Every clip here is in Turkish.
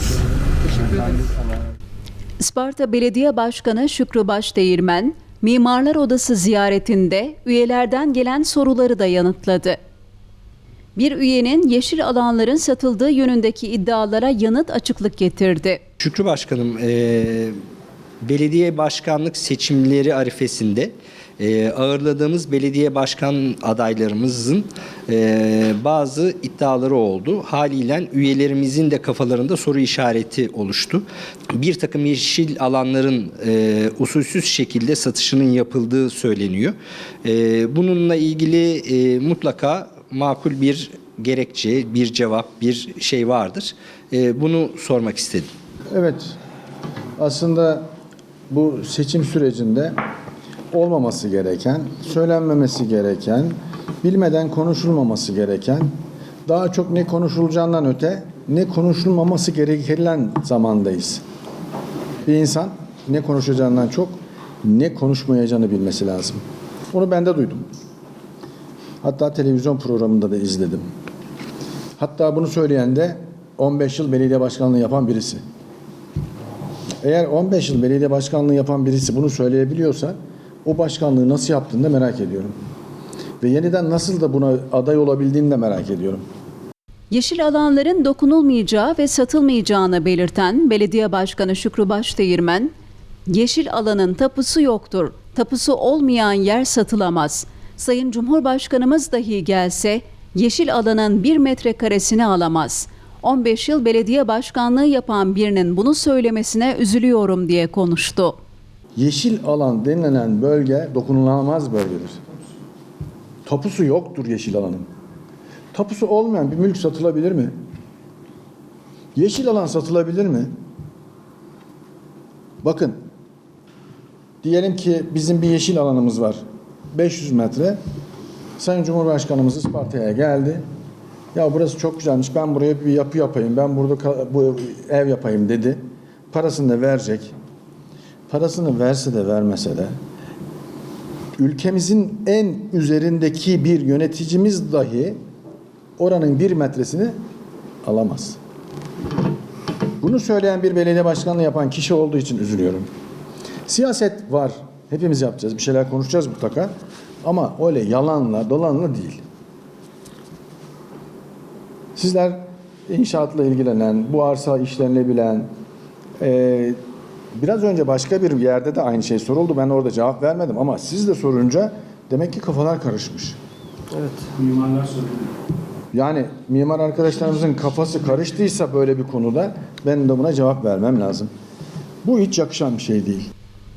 ederiz. Teşekkür ederiz. Isparta Belediye Başkanı Şükrü Başdeğirmen, Mimarlar Odası ziyaretinde üyelerden gelen soruları da yanıtladı. Bir üyenin yeşil alanların satıldığı yönündeki iddialara yanıt açıklık getirdi. Şükrü Başkanım, e, belediye başkanlık seçimleri arifesinde e, ağırladığımız belediye başkan adaylarımızın e, bazı iddiaları oldu. Haliyle üyelerimizin de kafalarında soru işareti oluştu. Bir takım yeşil alanların e, usulsüz şekilde satışının yapıldığı söyleniyor. E, bununla ilgili e, mutlaka makul bir gerekçe, bir cevap, bir şey vardır. E, bunu sormak istedim. Evet. Aslında bu seçim sürecinde olmaması gereken, söylenmemesi gereken, bilmeden konuşulmaması gereken, daha çok ne konuşulacağından öte ne konuşulmaması gereken zamandayız. Bir insan ne konuşacağından çok ne konuşmayacağını bilmesi lazım. Onu ben de duydum. Hatta televizyon programında da izledim. Hatta bunu söyleyen de 15 yıl belediye başkanlığı yapan birisi. Eğer 15 yıl belediye başkanlığı yapan birisi bunu söyleyebiliyorsa o başkanlığı nasıl yaptığını da merak ediyorum. Ve yeniden nasıl da buna aday olabildiğini de merak ediyorum. Yeşil alanların dokunulmayacağı ve satılmayacağını belirten Belediye Başkanı Şükrü Başdeğirmen, yeşil alanın tapusu yoktur. Tapusu olmayan yer satılamaz. Sayın Cumhurbaşkanımız dahi gelse yeşil alanın bir metrekaresini alamaz. 15 yıl belediye başkanlığı yapan birinin bunu söylemesine üzülüyorum diye konuştu. Yeşil alan denilen bölge dokunulamaz bölgedir. Tapusu yoktur yeşil alanın. Tapusu olmayan bir mülk satılabilir mi? Yeşil alan satılabilir mi? Bakın. Diyelim ki bizim bir yeşil alanımız var. 500 metre. Sayın Cumhurbaşkanımız Isparta'ya geldi. Ya burası çok güzelmiş. Ben buraya bir yapı yapayım. Ben burada bu ev yapayım dedi. Parasını da verecek. Parasını verse de vermese de ülkemizin en üzerindeki bir yöneticimiz dahi oranın bir metresini alamaz. Bunu söyleyen bir belediye başkanlığı yapan kişi olduğu için üzülüyorum. Siyaset var. Hepimiz yapacağız. Bir şeyler konuşacağız mutlaka. Ama öyle yalanla, dolanla değil. Sizler inşaatla ilgilenen, bu arsa işlerini bilen, e, biraz önce başka bir yerde de aynı şey soruldu. Ben orada cevap vermedim ama siz de sorunca demek ki kafalar karışmış. Evet, mimarlar söyledi. Yani mimar arkadaşlarımızın kafası karıştıysa böyle bir konuda ben de buna cevap vermem lazım. Bu hiç yakışan bir şey değil.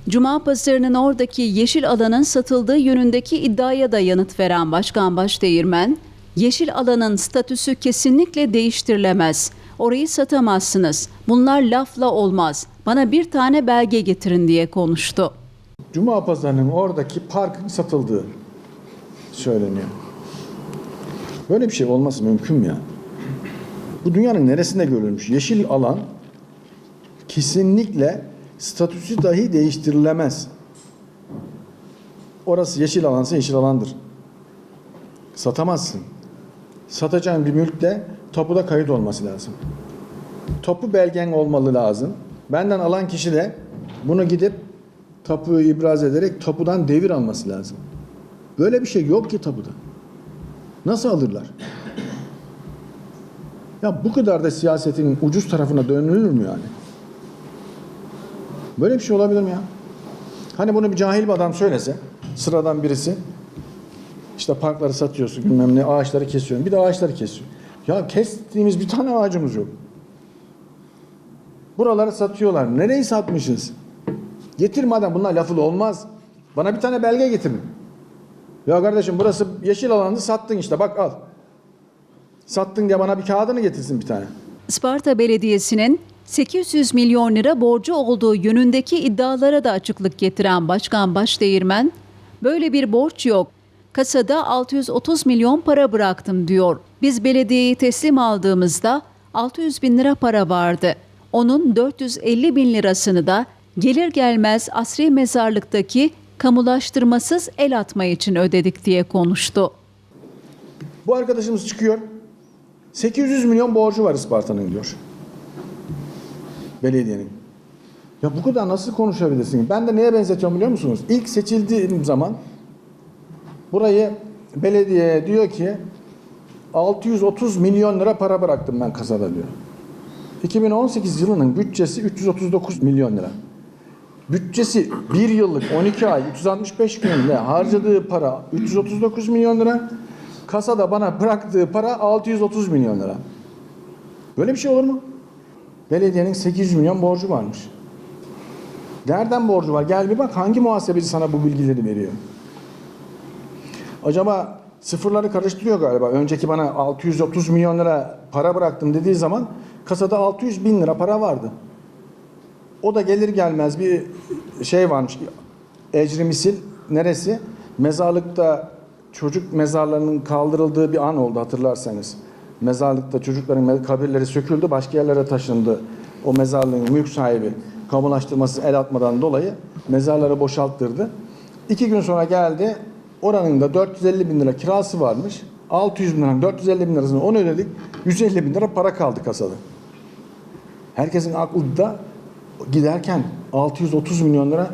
Cuma pazarının oradaki yeşil alanın satıldığı yönündeki iddiaya da yanıt veren Başkan Başdeğirmen, yeşil alanın statüsü kesinlikle değiştirilemez. Orayı satamazsınız. Bunlar lafla olmaz. Bana bir tane belge getirin diye konuştu. Cuma pazarının oradaki parkın satıldığı söyleniyor. Böyle bir şey olması mümkün mü ya? Bu dünyanın neresinde görülmüş? Yeşil alan kesinlikle statüsü dahi değiştirilemez. Orası yeşil alansa yeşil alandır. Satamazsın. Satacağın bir mülkte tapuda kayıt olması lazım. Tapu belgen olmalı lazım. Benden alan kişi de bunu gidip tapuyu ibraz ederek tapudan devir alması lazım. Böyle bir şey yok ki tapuda. Nasıl alırlar? Ya bu kadar da siyasetin ucuz tarafına dönülür mü yani? Böyle bir şey olabilir mi ya? Hani bunu bir cahil bir adam söylese, sıradan birisi, işte parkları satıyorsun, bilmem ne, ağaçları kesiyorsun. Bir de ağaçları kesiyor. Ya kestiğimiz bir tane ağacımız yok. Buraları satıyorlar. Nereyi satmışız? Getir madem bunlar lafı da olmaz. Bana bir tane belge getirin. Ya kardeşim burası yeşil alanı sattın işte bak al. Sattın diye bana bir kağıdını getirsin bir tane. Isparta Belediyesi'nin 800 milyon lira borcu olduğu yönündeki iddialara da açıklık getiren Başkan Başdeğirmen, böyle bir borç yok. Kasada 630 milyon para bıraktım diyor. Biz belediyeyi teslim aldığımızda 600 bin lira para vardı. Onun 450 bin lirasını da gelir gelmez asri mezarlıktaki kamulaştırmasız el atma için ödedik diye konuştu. Bu arkadaşımız çıkıyor. 800 milyon borcu var Isparta'nın diyor. belediyenin. Ya bu kadar nasıl konuşabilirsin? Ben de neye benzetiyorum biliyor musunuz? İlk seçildiğim zaman burayı belediye diyor ki 630 milyon lira para bıraktım ben kasada diyor. 2018 yılının bütçesi 339 milyon lira. Bütçesi bir yıllık 12 ay 365 günde harcadığı para 339 milyon lira. Kasada bana bıraktığı para 630 milyon lira. Böyle bir şey olur mu? Belediyenin 800 milyon borcu varmış. Nereden borcu var? Gel bir bak hangi muhasebeci sana bu bilgileri veriyor? Acaba sıfırları karıştırıyor galiba. Önceki bana 630 milyon lira para bıraktım dediği zaman kasada 600 bin lira para vardı. O da gelir gelmez bir şey varmış. Ecri misil neresi? Mezarlıkta çocuk mezarlarının kaldırıldığı bir an oldu hatırlarsanız. Mezarlıkta çocukların kabirleri söküldü, başka yerlere taşındı. O mezarlığın mülk sahibi kamulaştırması el atmadan dolayı mezarları boşalttırdı. İki gün sonra geldi. Oranın da 450 bin lira kirası varmış. 600 bin liranın 450 bin lirasını onu ödedik. 150 bin lira para kaldı kasada. Herkesin aklında giderken 630 milyon lira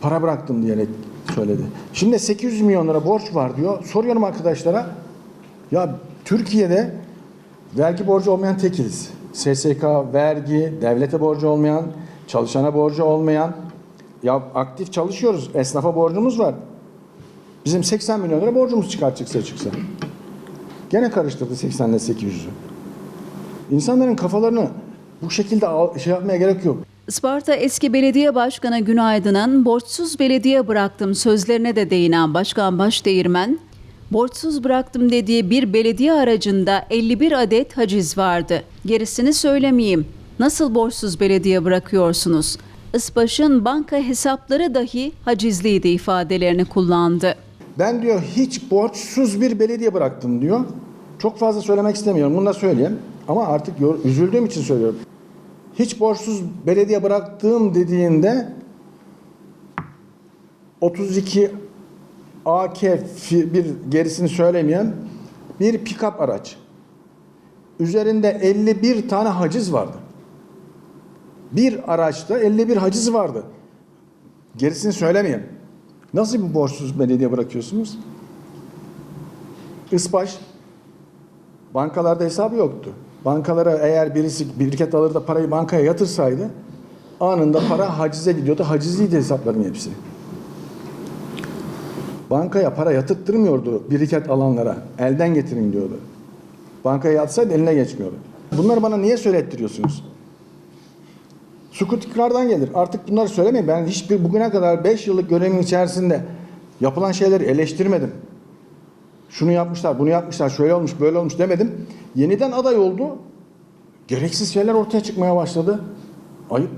para bıraktım diyerek söyledi. Şimdi 800 milyon lira borç var diyor. Soruyorum arkadaşlara. Ya Türkiye'de vergi borcu olmayan tekiliz. SSK, vergi, devlete borcu olmayan, çalışana borcu olmayan. Ya aktif çalışıyoruz. Esnafa borcumuz var. Bizim 80 milyon lira borcumuz çıkar çıksa çıksa. Gene karıştırdı 80 ile 800'ü. İnsanların kafalarını bu şekilde şey yapmaya gerek yok. Isparta eski belediye başkanı Günaydın'ın borçsuz belediye bıraktım sözlerine de değinen Başkan Başdeğirmen, borçsuz bıraktım dediği bir belediye aracında 51 adet haciz vardı. Gerisini söylemeyeyim. Nasıl borçsuz belediye bırakıyorsunuz? Isbaş'ın banka hesapları dahi hacizliydi ifadelerini kullandı. Ben diyor hiç borçsuz bir belediye bıraktım diyor. Çok fazla söylemek istemiyorum. Bunu da söyleyeyim. Ama artık üzüldüğüm için söylüyorum. Hiç borçsuz belediye bıraktığım dediğinde 32 AK bir gerisini söylemeyen bir pick-up araç. Üzerinde 51 tane haciz vardı. Bir araçta 51 haciz vardı. Gerisini söylemeyeyim. Nasıl bir borçsuz belediye bırakıyorsunuz? Ispaş bankalarda hesabı yoktu. Bankalara eğer birisi biriket alır da parayı bankaya yatırsaydı anında para hacize gidiyordu. Hacizliydi hesapların hepsi. Bankaya para yatırttırmıyordu biriket alanlara. Elden getirin diyordu. Bankaya yatsaydı eline geçmiyordu. Bunları bana niye söylettiriyorsunuz? Sukut ikrardan gelir. Artık bunları söylemeyin. Ben hiçbir bugüne kadar 5 yıllık görevim içerisinde yapılan şeyleri eleştirmedim. Şunu yapmışlar, bunu yapmışlar, şöyle olmuş, böyle olmuş demedim. Yeniden aday oldu. Gereksiz şeyler ortaya çıkmaya başladı. Ayıp.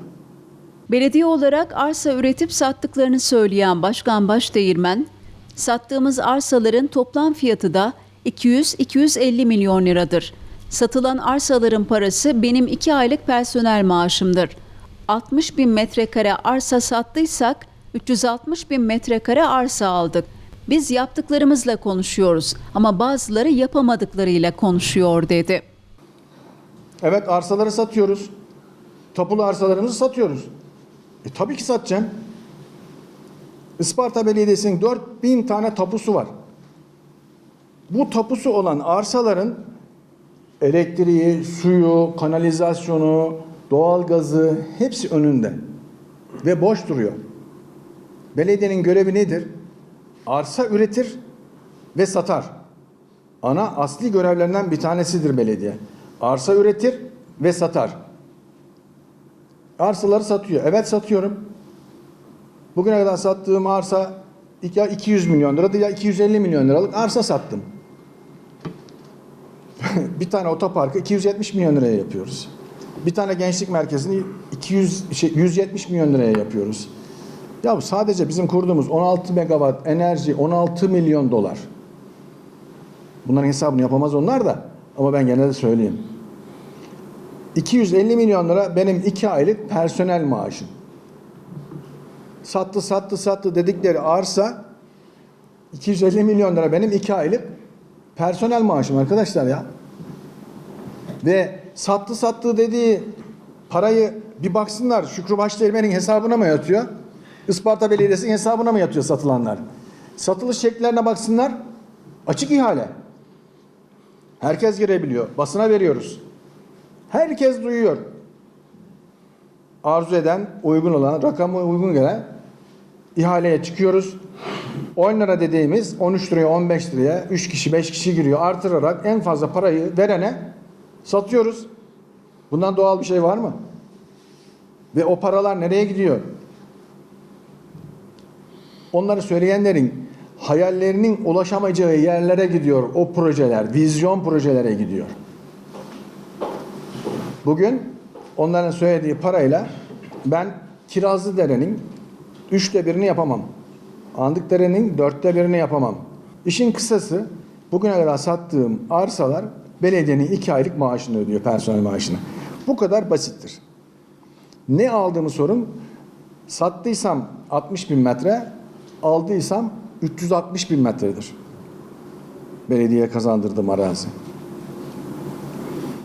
Belediye olarak arsa üretip sattıklarını söyleyen Başkan Başdeğirmen, sattığımız arsaların toplam fiyatı da 200-250 milyon liradır. Satılan arsaların parası benim 2 aylık personel maaşımdır. 60 bin metrekare arsa sattıysak 360 bin metrekare arsa aldık. Biz yaptıklarımızla konuşuyoruz ama bazıları yapamadıklarıyla konuşuyor dedi. Evet arsaları satıyoruz. Tapulu arsalarımızı satıyoruz. E tabii ki satacağım. Isparta Belediyesi'nin 4000 tane tapusu var. Bu tapusu olan arsaların elektriği, suyu, kanalizasyonu, doğalgazı hepsi önünde. Ve boş duruyor. Belediyenin görevi nedir? Arsa üretir ve satar. Ana asli görevlerinden bir tanesidir belediye. Arsa üretir ve satar. Arsaları satıyor. Evet satıyorum. Bugüne kadar sattığım arsa ya 200 milyon liradı ya 250 milyon liralık arsa sattım. bir tane otoparkı 270 milyon liraya yapıyoruz. Bir tane gençlik merkezini 200 şey, 170 milyon liraya yapıyoruz. Ya sadece bizim kurduğumuz 16 megawatt enerji 16 milyon dolar. Bunların hesabını yapamaz onlar da ama ben gene de söyleyeyim. 250 milyon lira benim 2 aylık personel maaşım. Sattı sattı sattı dedikleri arsa 250 milyon lira benim 2 aylık personel maaşım arkadaşlar ya. Ve sattı sattı dediği parayı bir baksınlar Şükrü Başdeğirmen'in hesabına mı yatıyor? Isparta Belediyesi'nin hesabına mı yatıyor satılanlar? Satılış şekillerine baksınlar. Açık ihale. Herkes girebiliyor. Basına veriyoruz. Herkes duyuyor. Arzu eden, uygun olan, rakamı uygun gelen ihaleye çıkıyoruz. 10 lira dediğimiz 13 liraya 15 liraya 3 kişi 5 kişi giriyor artırarak en fazla parayı verene satıyoruz. Bundan doğal bir şey var mı? Ve o paralar nereye gidiyor? Onları söyleyenlerin hayallerinin ulaşamayacağı yerlere gidiyor o projeler, vizyon projelere gidiyor. Bugün onların söylediği parayla ben Kirazlıdere'nin üçte birini yapamam. Andıkdere'nin dörtte birini yapamam. İşin kısası bugüne kadar sattığım arsalar belediyenin iki aylık maaşını ödüyor personel maaşını. Bu kadar basittir. Ne aldığımı sorun. Sattıysam 60 bin metre, aldıysam 360 bin metredir. Belediye kazandırdığım arazi.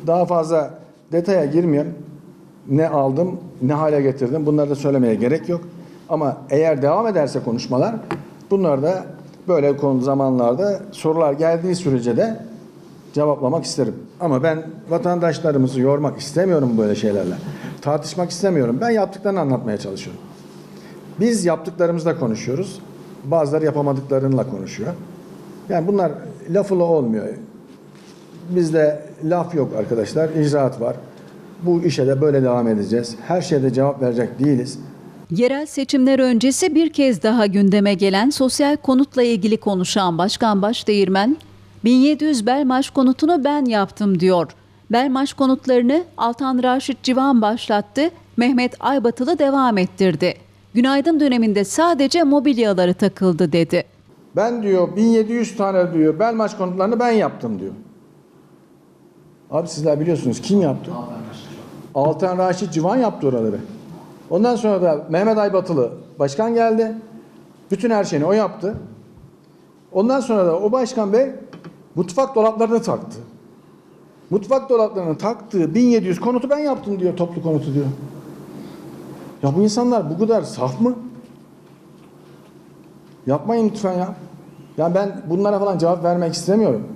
Daha fazla detaya girmeyeyim. Ne aldım, ne hale getirdim. Bunları da söylemeye gerek yok. Ama eğer devam ederse konuşmalar, bunlar da böyle konu zamanlarda sorular geldiği sürece de cevaplamak isterim. Ama ben vatandaşlarımızı yormak istemiyorum böyle şeylerle. Tartışmak istemiyorum. Ben yaptıklarını anlatmaya çalışıyorum. Biz yaptıklarımızla konuşuyoruz. Bazıları yapamadıklarıyla konuşuyor. Yani bunlar lafıla olmuyor. Bizde laf yok arkadaşlar, icraat var. Bu işe de böyle devam edeceğiz. Her şeyde cevap verecek değiliz. Yerel seçimler öncesi bir kez daha gündeme gelen sosyal konutla ilgili konuşan Başkan Başdeğirmen, 1700 Belmaş konutunu ben yaptım diyor. Belmaş konutlarını Altan Raşit Civan başlattı, Mehmet Aybatılı devam ettirdi. Günaydın döneminde sadece mobilyaları takıldı dedi. Ben diyor 1700 tane diyor Belmaş konutlarını ben yaptım diyor. Abi sizler biliyorsunuz kim yaptı? Altan Raşit Civan yaptı oraları. Ondan sonra da Mehmet Aybatılı başkan geldi. Bütün her şeyini o yaptı. Ondan sonra da o başkan bey mutfak dolaplarını taktı. Mutfak dolaplarını taktığı 1700 konutu ben yaptım diyor toplu konutu diyor. Ya bu insanlar bu kadar saf mı? Yapmayın lütfen ya. Ya ben bunlara falan cevap vermek istemiyorum.